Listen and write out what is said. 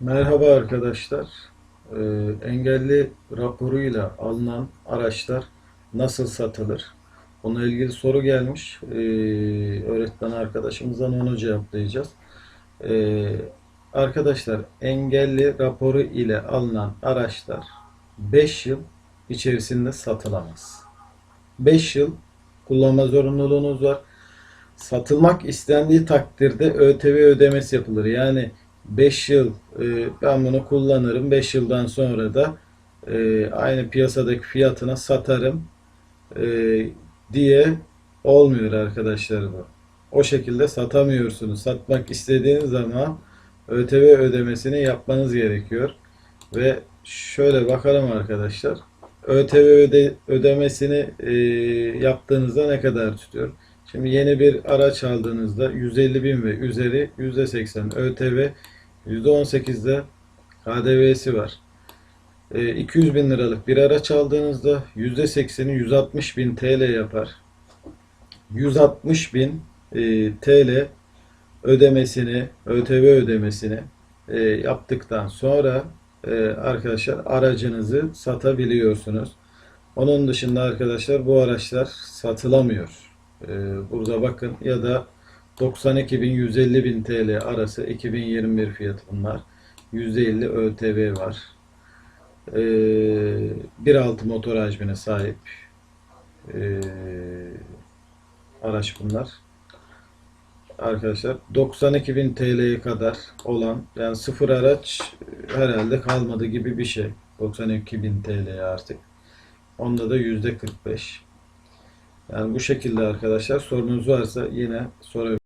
Merhaba arkadaşlar. Ee, engelli raporuyla alınan araçlar nasıl satılır? Bununla ilgili soru gelmiş. Ee, öğretmen arkadaşımızdan onu cevaplayacağız. Ee, arkadaşlar engelli raporu ile alınan araçlar 5 yıl içerisinde satılamaz. 5 yıl kullanma zorunluluğunuz var. Satılmak istendiği takdirde ÖTV ödemesi yapılır. Yani 5 yıl e, ben bunu kullanırım. 5 yıldan sonra da e, aynı piyasadaki fiyatına satarım e, diye olmuyor arkadaşlar bu. O şekilde satamıyorsunuz. Satmak istediğiniz zaman ÖTV ödemesini yapmanız gerekiyor. Ve şöyle bakalım arkadaşlar. ÖTV öde- ödemesini e, yaptığınızda ne kadar tutuyor? Şimdi yeni bir araç aldığınızda 150 bin ve üzeri %80 ÖTV %18'de KDV'si var. E, 200 bin liralık bir araç aldığınızda %80'i 160 bin TL yapar. 160 bin e, TL ödemesini, ÖTV ödemesini e, yaptıktan sonra e, arkadaşlar aracınızı satabiliyorsunuz. Onun dışında arkadaşlar bu araçlar satılamıyor. E, burada bakın ya da 92.000 bin TL arası 2021 fiyatı bunlar. %50 ÖTV var. E, 1.6 motor hacmine sahip e, araç bunlar arkadaşlar 92.000 TL'ye kadar olan yani sıfır araç herhalde kalmadı gibi bir şey. 92.000 TL'ye artık. Onda da yüzde 45. Yani bu şekilde arkadaşlar sorunuz varsa yine sorabilirsiniz.